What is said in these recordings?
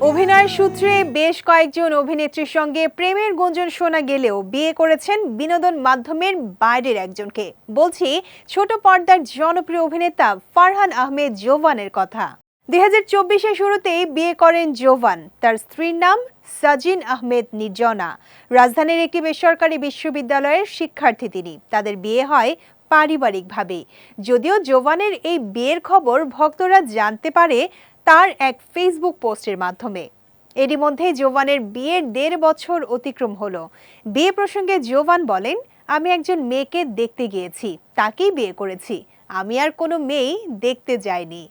অভিনয়ের সূত্রে বেশ কয়েকজন অভিনেত্রীর সঙ্গে প্রেমের গুঞ্জন শোনা গেলেও বিয়ে করেছেন বিনোদন মাধ্যমের বাইরের একজনকে। বলছি, ছোট পর্দার জনপ্রিয় অভিনেতা ফারহান আহমেদ জোভানের কথা। দুই হাজার চব্বিশের শুরুতেই বিয়ে করেন জোভান। তার স্ত্রীর নাম সাজিন আহমেদ নির্জনা। রাজধানীর একটি বেসরকারি বিশ্ববিদ্যালয়ের শিক্ষার্থী তিনি। তাদের বিয়ে হয় পারিবারিকভাবে। যদিও জোভানের এই বিয়ের খবর ভক্তরা জানতে পারে তার এক ফেসবুক পোস্টের মাধ্যমে। এরই মধ্যে জোভানের বিয়ের দেড় বছর অতিক্রম হলো। বিয়ে প্রসঙ্গে জোভান বলেন, আমি একজন মেয়েকে দেখতে গিয়েছি। তাকেই বিয়ে করেছি। আমি আর কোনো মেয়েই দেখতে যাইনি।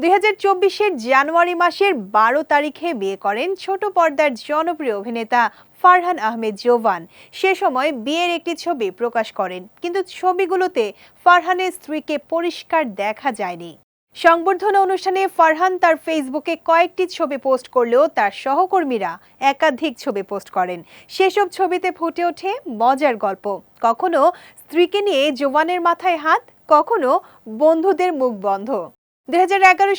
দুই হাজার চব্বিশের জানুয়ারি মাসের বারো তারিখে বিয়ে করেন ছোট পর্দার জনপ্রিয় অভিনেতা ফারহান আহমেদ জোভান সে সময় বিয়ের একটি ছবি প্রকাশ করেন, কিন্তু ছবিগুলোতে ফারহানের স্ত্রীকে পরিষ্কার দেখা যায়নি। সংবর্ধনা অনুষ্ঠানে ফারহান তার ফেসবুকে কয়েকটি ছবি পোস্ট করলেও তার সহকর্মীরা একাধিক ছবি পোস্ট করেন। সেসব ছবিতে ফুটে ওঠে মজার গল্প। কখনো স্ত্রীকে নিয়ে জোয়ানের মাথায় হাত, কখনো বন্ধুদের মুখ বন্ধ। দুই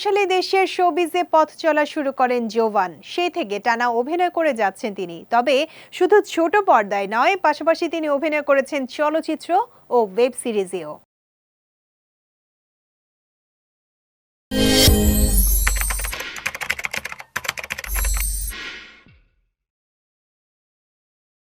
সালে দেশের শোবিজে পথ চলা শুরু করেন জোভান। সেই থেকে টানা অভিনয় করে যাচ্ছেন তিনি। তবে শুধু ছোট পর্দায় নয়, পাশাপাশি তিনি অভিনয় করেছেন চলচ্চিত্র ও ওয়েব সিরিজেও।